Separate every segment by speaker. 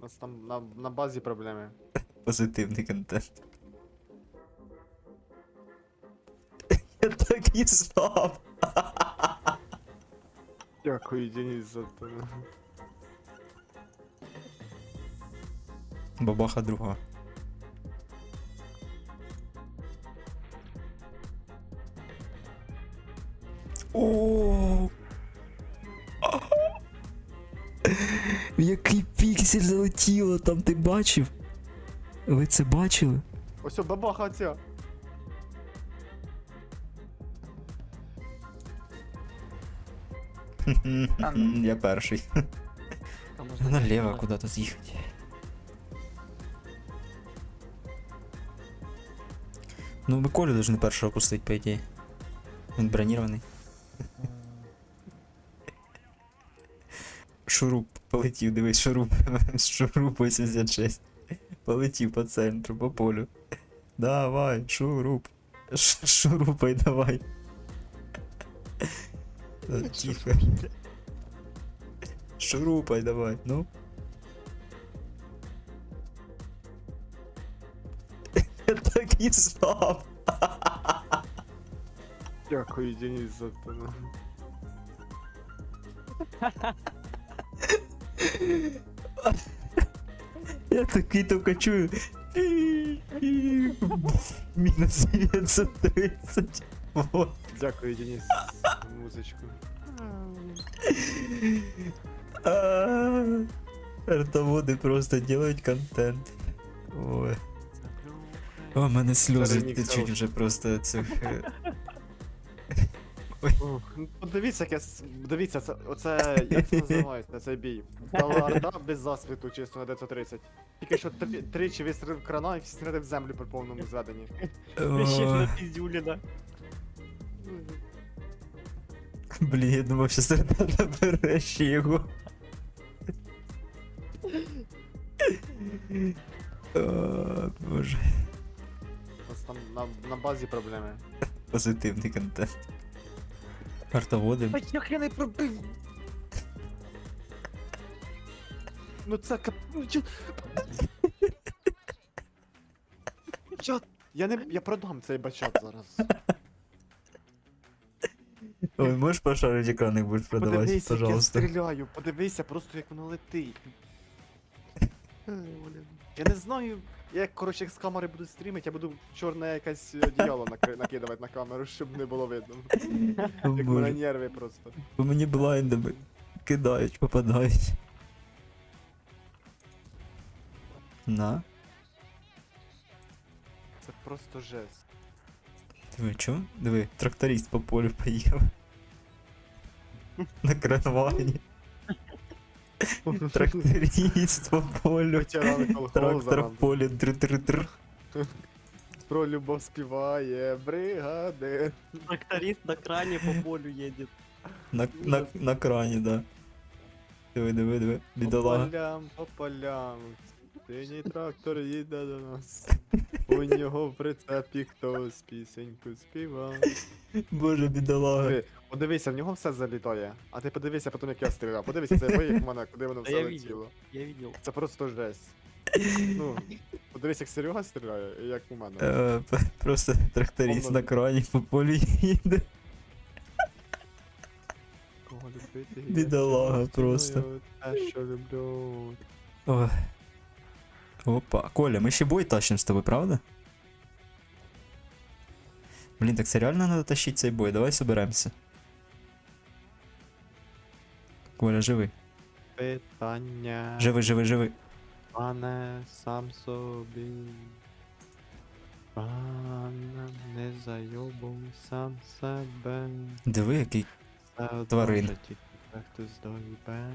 Speaker 1: У нас там на, на базі проблеми.
Speaker 2: Позитивний контент. Я так і знав.
Speaker 1: Дякую, Денис, за те.
Speaker 2: Бабаха друга. О! В який піксель залетіло, там ти бачив? Ви це бачили?
Speaker 1: Ось о, бабаха ця.
Speaker 2: Я перший.
Speaker 3: Там можна
Speaker 2: Налево
Speaker 3: піднімати.
Speaker 2: куда-то з'їхати. Ну, ми Колю должны першого пустить, по ідеї. Він бронірований. Шуруп полетів, дивись, шуруп. Шуруп 86. Полетів по центру, по полю. Давай, шуруп. Ш- Шурупай давай. Тихо. Шурупай давай, ну. Так і знав.
Speaker 1: Дякую, Денис, за те.
Speaker 2: Я такий тільки чую. Мінус 930. Вот.
Speaker 1: Дякую, Денис, музичку.
Speaker 2: А, Артоводи просто делають контент. Ой. О, мене сльози течуть вже просто цих.
Speaker 1: Ну, Подивіться, як я... с- Дивіться, це, оце, як це називається, цей бій. Здала орда без засвіту, чисто на 930. Тільки що три- тричі вистрілив крана і всі снаряди в землю при повному зведенні.
Speaker 3: Ще на піздюліна.
Speaker 2: Блін, я думав, що середа набере ще його. О, Боже.
Speaker 1: У нас там на, на базі проблеми.
Speaker 2: Позитивний контент. Артоводи.
Speaker 1: Ай, як я не пробив! Ну це кап... ну, чо- Чо? Я не... Я продам цей бачок зараз.
Speaker 2: Ой, можеш пошарити екран, як будеш продавати,
Speaker 1: Подивися, як я
Speaker 2: пожалуйста.
Speaker 1: стріляю, подивися просто як воно летить. Я не знаю, як коротше як з камери буду стрімити, я буду чорне якесь одіяло накри- накидувати на камеру, щоб не було видно. Як мене
Speaker 2: Боже.
Speaker 1: нерви просто.
Speaker 2: Бо мені блайндами кидають, попадають. На.
Speaker 1: Це просто жесть.
Speaker 2: Диви, чо? Диви, тракторист по полю поїхав. На кранвані. Тракторист по полю.
Speaker 1: Колхоза
Speaker 2: Трактор
Speaker 1: нам
Speaker 2: в полі др-др-др.
Speaker 1: про любов співає, бригади.
Speaker 3: Тракторист на крані по полю їде.
Speaker 2: На, на, на крані, да. Диви, диви, диви.
Speaker 1: По
Speaker 2: Бідолага.
Speaker 1: полям, по полям. Синій трактор їде до нас. У нього в прицепі хтось пісеньку співав.
Speaker 2: Боже, бідолага.
Speaker 1: Диви, Подивися, в нього все залітає. А ти подивися потім, як я стріляв. Подивися бой, як в мене, куди воно все
Speaker 3: я
Speaker 1: летіло.
Speaker 3: Я видел.
Speaker 1: Це просто жесть. Ну, подивись, як Серега стріляє, як у мене.
Speaker 2: Е, Просто тракторист на крані по полю їде.
Speaker 1: Кого любити?
Speaker 2: Бідолага просто.
Speaker 1: Те, що люблю.
Speaker 2: Ой. Опа. Коля, мы ще бой тащим с тобой, правда? Блин, так це реально надо тащить цей бой. Давай соберемося. Коля, живий.
Speaker 1: Питання.
Speaker 2: Живий, живий, живий.
Speaker 1: Пане сам собі. Пане, не зайобуй сам себе.
Speaker 2: Диви, який. Тварин.
Speaker 1: хтось доїбе.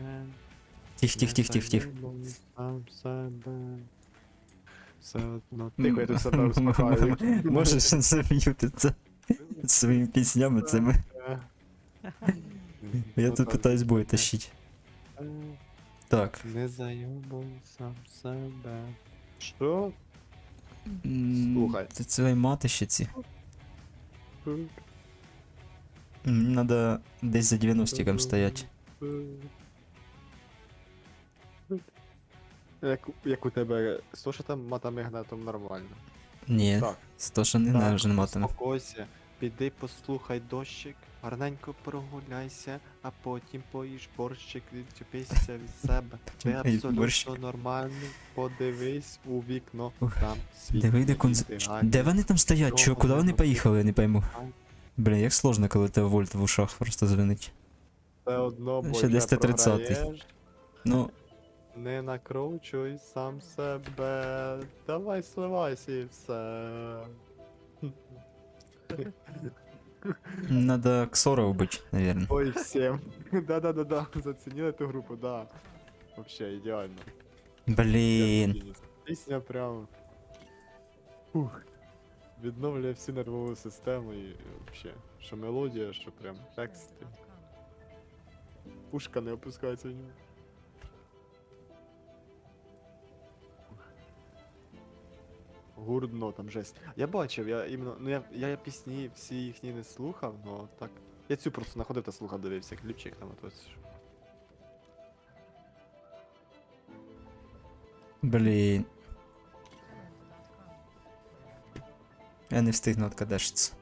Speaker 2: Тих, тих,
Speaker 1: Не
Speaker 2: тих, тих, тих.
Speaker 1: зайобуй Сам себе. Все одно. Тихо, я тут себе успокаю.
Speaker 2: Можеш зам'ютитися своїми піснями цими. Я тут питаюсь бой тащить. Так.
Speaker 1: Не зайобуй сам себе. Що?
Speaker 2: М,
Speaker 1: Слухай.
Speaker 2: Це це матищиці. Надо десь за 90 стоять.
Speaker 1: Як, як у тебе з що там нормально.
Speaker 2: Ні,
Speaker 1: Так.
Speaker 2: то що не
Speaker 1: Так,
Speaker 2: не матиме.
Speaker 1: Успокойся, піди послухай дощик, гарненько прогуляйся, а потім поїж борщик, відчепися від себе. Ти абсолютно
Speaker 2: борщик.
Speaker 1: нормальний, подивись у вікно,
Speaker 2: Ух,
Speaker 1: там світ.
Speaker 2: Де конз... Де вони там стоять? Чо, куди вони поїхали, я не пойму. Блін, як сложно, коли тебе вольт в ушах просто звенить.
Speaker 1: Все одно, бо
Speaker 2: Ще десь ти 30-й.
Speaker 1: програєш,
Speaker 2: Ну,
Speaker 1: Не накручуй сам себе. Давай сливайся і все.
Speaker 2: надо Ксора убить, наверное.
Speaker 1: Ой, всем. Да-да-да-да, зацінили ту групу, да. Вообще ідеально.
Speaker 2: Блін.
Speaker 1: Пісня прям. Ух. Відновлює всю нервову систему і вообще. Що мелодія, що прям тексти. Пушка не опускається в нього. Гурдно там жесть. Я бачив, я іменно. Ну я, я пісні всі їхні не слухав, но так. Я цю просто знаходив та слухав, дивився, кліпчик там ось.
Speaker 2: Блін. Я не встигну откадешиться.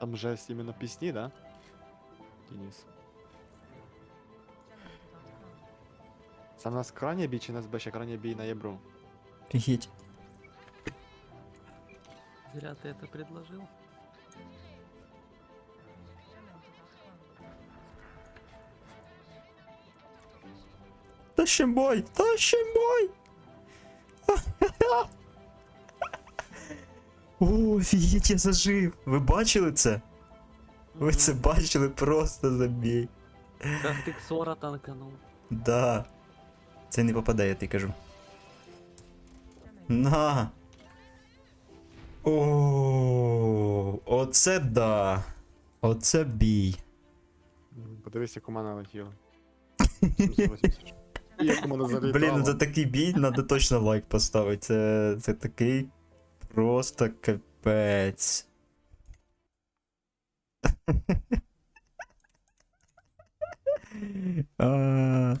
Speaker 1: Там жесть іменно пісні, да? Денис. Це в нас крайня бій чи нас ще крайня бій на єбру?
Speaker 2: Фігіть.
Speaker 3: Зря ты это предложил.
Speaker 2: Тащим бой! Тащим бой! О, офігеть, я зажив! Ви бачили це? Ви це бачили, просто забій.
Speaker 3: Как ты Ксора танканул.
Speaker 2: Да. Це не попадає, я тобі кажу. На. О, оце да. Оце бій.
Speaker 1: Подивись, як у мене летіло. Як у мене залітало.
Speaker 2: Блін, ну за такий бій треба точно лайк поставити. Це, це такий просто капець. А,